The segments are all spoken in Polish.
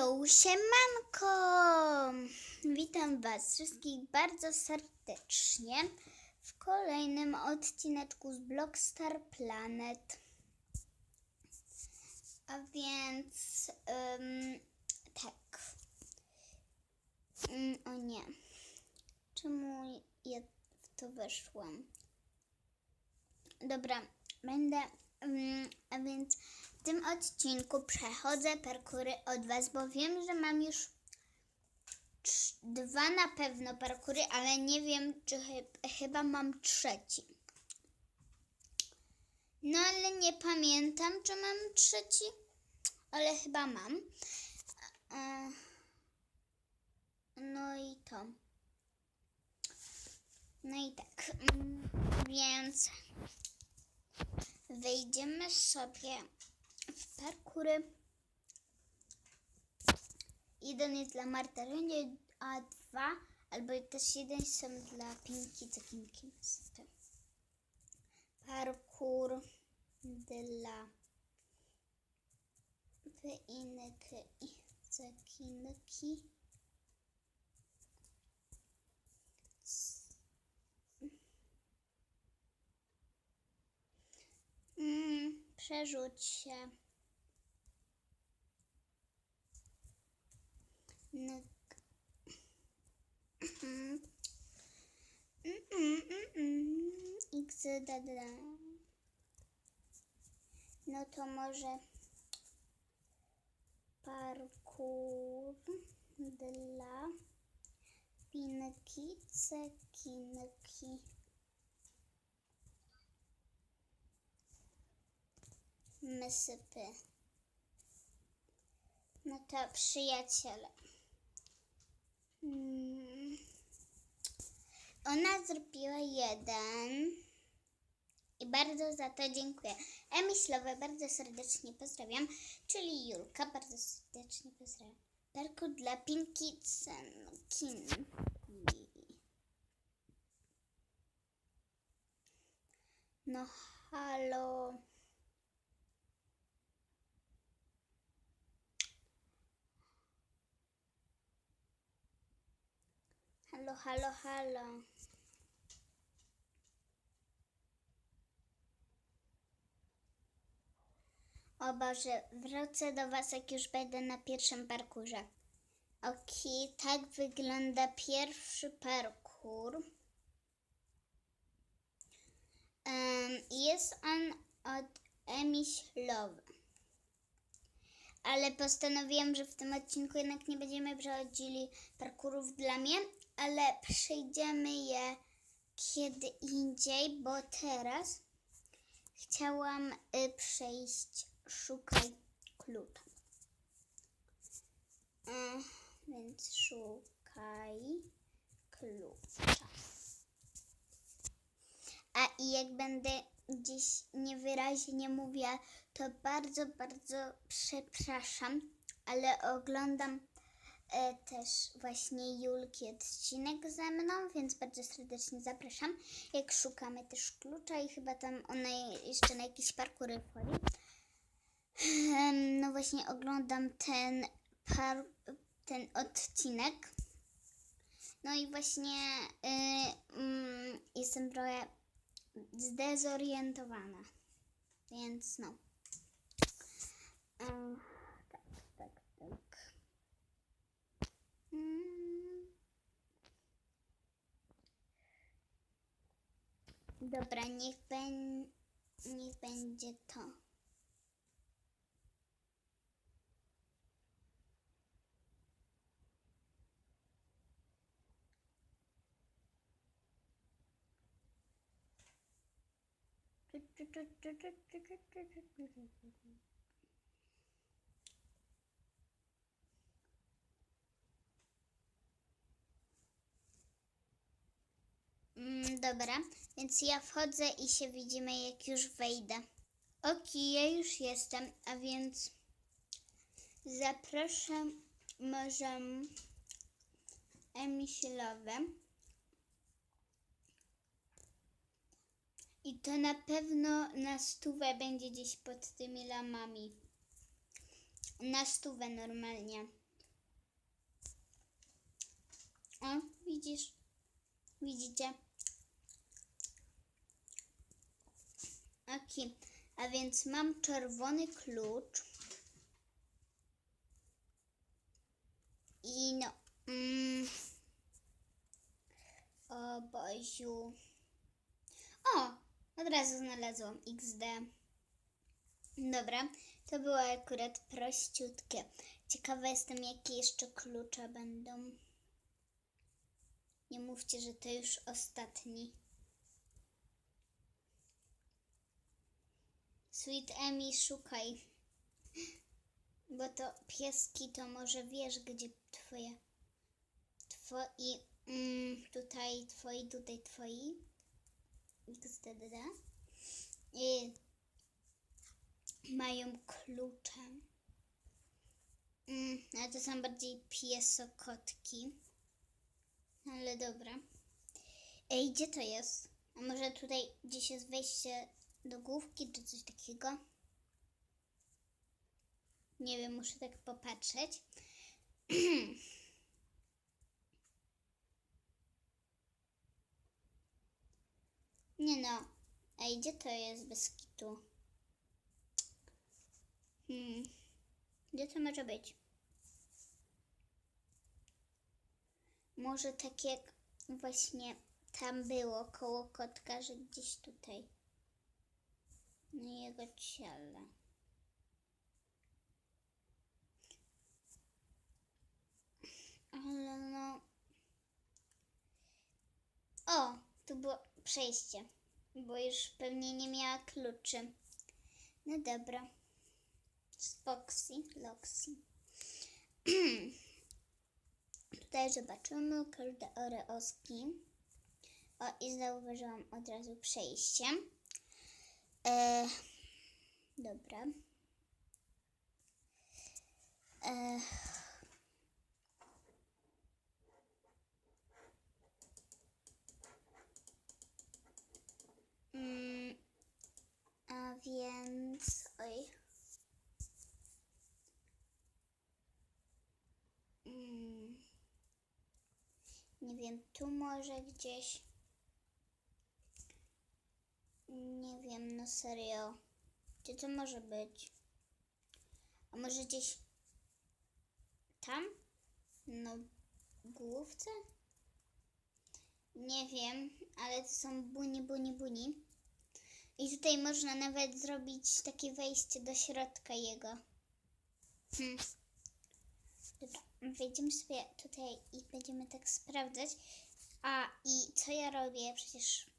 Jo, siemanko! Witam Was wszystkich bardzo serdecznie w kolejnym odcineczku z Blockstar Planet. A więc, ym, tak. Ym, o nie. Czemu ja w to weszłam? Dobra, będę. ym, a więc w tym odcinku przechodzę parkury od Was, bo wiem, że mam już dwa na pewno parkury, ale nie wiem, czy chy- chyba mam trzeci. No ale nie pamiętam, czy mam trzeci, ale chyba mam. E, No i to. No i tak. mm, Więc wejdziemy sobie parkury. Jeden jest dla Martaryny, a dwa, albo też jeden są dla Pinki, niestety. Parkur dla Pinki i. Mm, przerzuć się. No. X, da, da, da. No to może parkour dla pinki, cekinki. Mysypy. No to przyjaciele. Mm. Ona zrobiła jeden. I bardzo za to dziękuję. Emiślowe bardzo serdecznie pozdrawiam. Czyli Julka bardzo serdecznie pozdrawiam. Perku dla Pinki Cenkin. No halo. Halo, halo, halo. O Boże, wrócę do Was, jak już będę na pierwszym parkurze. Okej, tak wygląda pierwszy parkur. Em, jest on od Emiślowy. Ale postanowiłam, że w tym odcinku jednak nie będziemy przechodzili parkurów dla mnie, ale przejdziemy je kiedy indziej, bo teraz chciałam y, przejść szukaj klucza. E, więc szukaj klucza. A i jak będę gdzieś niewyraźnie mówię, to bardzo, bardzo przepraszam, ale oglądam też właśnie Julki odcinek ze mną, więc bardzo serdecznie zapraszam. Jak szukamy też klucza i chyba tam ona jeszcze na jakieś parkury wchodzi. Em, No właśnie oglądam ten par, ten odcinek. No i właśnie y, mm, jestem trochę zdezorientowana. Więc no. Em, tak, tak, tak. Mm. Dobra, niech, ben, niech będzie to. Mm, dobra, więc ja wchodzę i się widzimy, jak już wejdę. Okej, ja już jestem, a więc zapraszam może Emiślowe. I to na pewno na stówę będzie gdzieś pod tymi lamami. Na stówę normalnie. O, widzisz? Widzicie? Ok, a więc mam czerwony klucz. I no. Mm, o Boziu. O, od razu znalazłam XD. Dobra, to było akurat prościutkie. Ciekawa jestem, jakie jeszcze klucze będą. Nie mówcie, że to już ostatni. Sweet Emi, szukaj. Bo to pieski, to może wiesz, gdzie twoje. Twoi. Mm, tutaj twoi, tutaj twoi. XDDD. I mają klucze. Mm, ale to są bardziej piesokotki. Ale dobra. Ej, gdzie to jest? A może tutaj gdzieś jest wejście do główki, czy coś takiego? Nie wiem, muszę tak popatrzeć. Nie no. Ej, gdzie to jest bez kitu? Hmm. Gdzie to może być? Może tak jak właśnie tam było koło kotka, że gdzieś tutaj. Na jego ciele. Ale no. O, tu było przejście, bo już pewnie nie miała kluczy. No dobra. Spoxy, Loxy. Tutaj zobaczymy każde oreoski. O, i zauważyłam od razu przejście. E, dobra. E, mm, a więc... Oj. Mm, nie wiem, tu może gdzieś. Nie wiem, no serio. Gdzie to może być? A może gdzieś tam? No, główce? Nie wiem, ale to są buni, buni, buni. I tutaj można nawet zrobić takie wejście do środka jego. Hmm. Dobra, wejdziemy sobie tutaj i będziemy tak sprawdzać. A i co ja robię? Przecież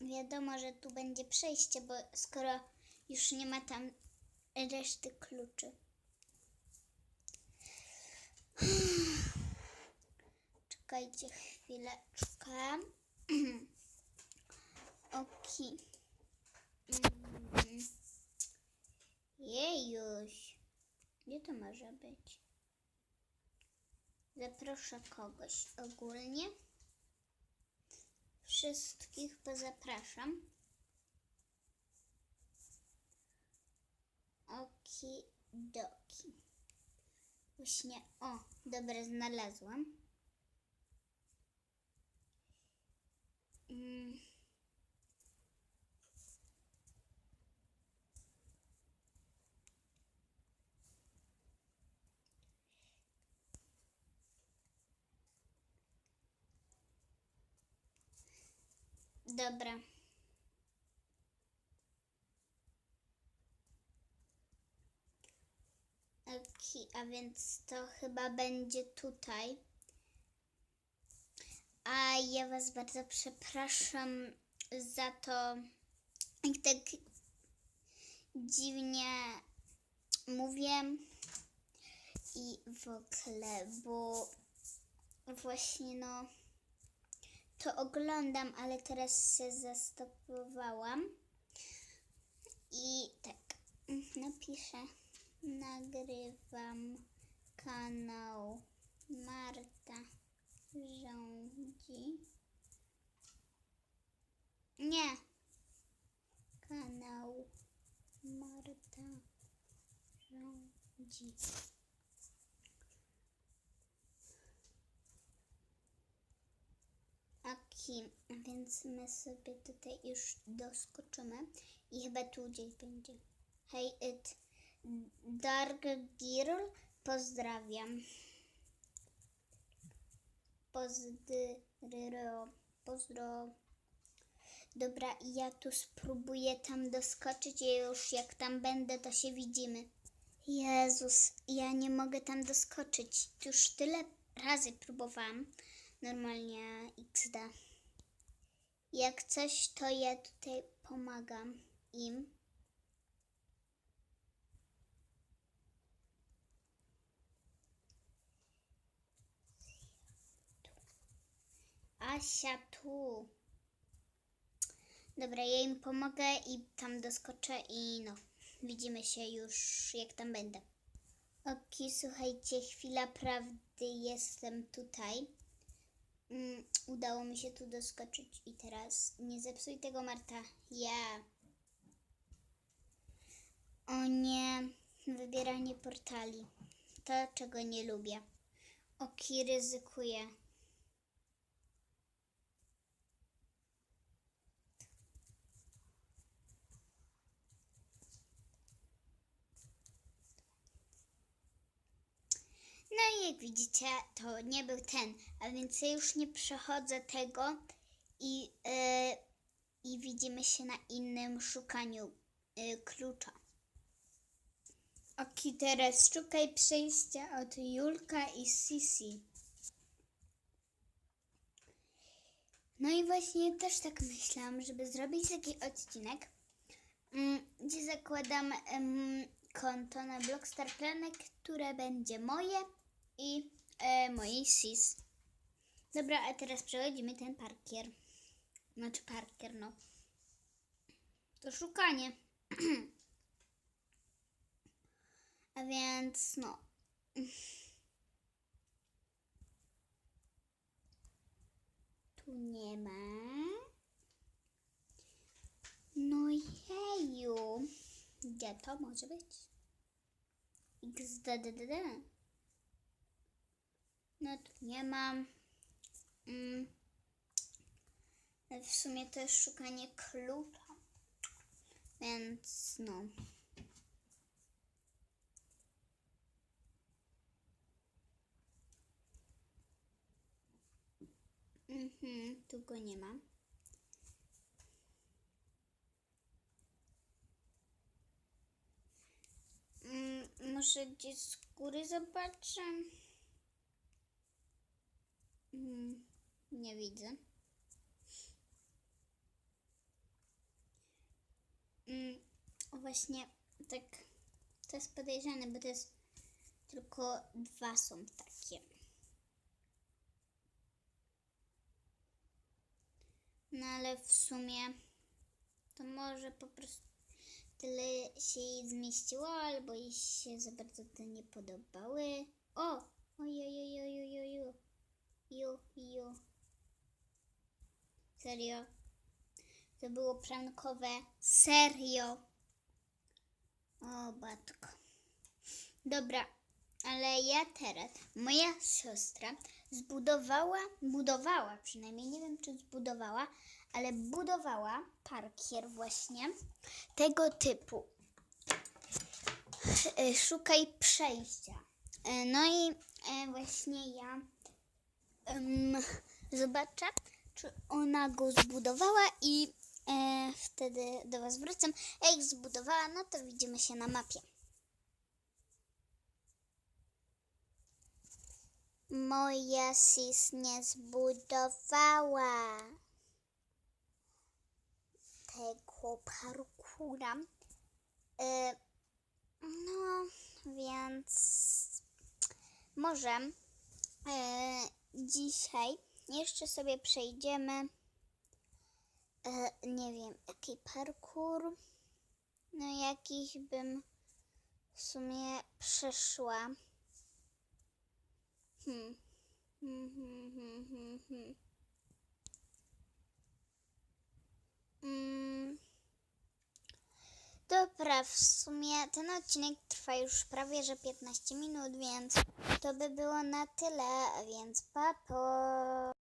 wiadomo, że tu będzie przejście, bo skoro już nie ma tam reszty kluczy. Czekajcie chwileczkę. Oki. Mm. Jejuś. Gdzie to może być? Zaproszę kogoś ogólnie. Wszystkich pozapraszam. Okidoki. Właśnie, o, dobra, znalazłam. Mm. Dobra. Ok, a więc to chyba będzie tutaj. A ja Was bardzo przepraszam za to, jak tak dziwnie mówię i w ogóle, bo właśnie no to oglądam, ale teraz się zastopowałam i tak napiszę nagrywam kanał Marta rządzi. Nie. Kanał Marta rządzi. Więc my sobie tutaj już doskoczymy i chyba tu gdzieś będzie. Hej, it Dark Girl, pozdrawiam. Pozdro, pozdro. Dobra, ja tu spróbuję tam doskoczyć i już jak tam będę, to się widzimy. Jezus, ja nie mogę tam doskoczyć. Już tyle razy próbowałam. Normalnie XD. Jak coś, to ja tutaj pomagam im. Asia tu. Dobra, ja im pomogę i tam doskoczę i no, widzimy się już jak tam będę. Oki, słuchajcie, chwila prawdy, jestem tutaj. Mm, udało mi się tu doskoczyć i teraz nie zepsuj tego Marta. Ja. O nie, wybieranie portali. To, czego nie lubię. Oki ryzykuje. Jak widzicie, to nie był ten, a więc ja już nie przechodzę tego i, e, i widzimy się na innym szukaniu e, klucza. Oki, teraz szukaj przejścia od Julka i Sisi. No i właśnie też tak myślałam, żeby zrobić taki odcinek, mm, gdzie zakładam konto na Blockstar Planet, które będzie moje i e, mojej sis. Dobra, a teraz przechodzimy ten parkier. Znaczy parkier, no. To szukanie. a więc, no. Tu nie ma. No jeju. Gdzie to może być? XDDD. No nie mam. Mm. W sumie to jest szukanie klucza. Więc no. Mhm, tu go nie ma. Mm, może gdzieś z góry zobaczę. Nie widzę. Mm, właśnie tak to jest podejrzane, bo to jest tylko dwa są takie. No ale w sumie to może po prostu tyle się jej zmieściło, albo jej się za bardzo te nie podobały. O! Ojojojojojojo. Jo, jo. Serio? To było prankowe. Serio? O, batko. Dobra, ale ja teraz, moja siostra zbudowała, budowała przynajmniej, nie wiem czy zbudowała, ale budowała parkier właśnie tego typu. E, Szukaj przejścia. E, No i e, właśnie ja em, zobaczę, czy ona go zbudowała i e, wtedy do Was. A jak zbudowała, no to widzimy się na mapie. Moja sis nie zbudowała tego parkura. E, no, więc może e, dzisiaj jeszcze sobie przejdziemy. E, nie wiem, jaki parkour. No, jakiś bym w sumie przeszła. Hmm. Hmm, hmm, hmm, hmm, hmm. Mm. Dobra, w sumie ten odcinek trwa już prawie że 15 minut, więc to by było na tyle, więc papo.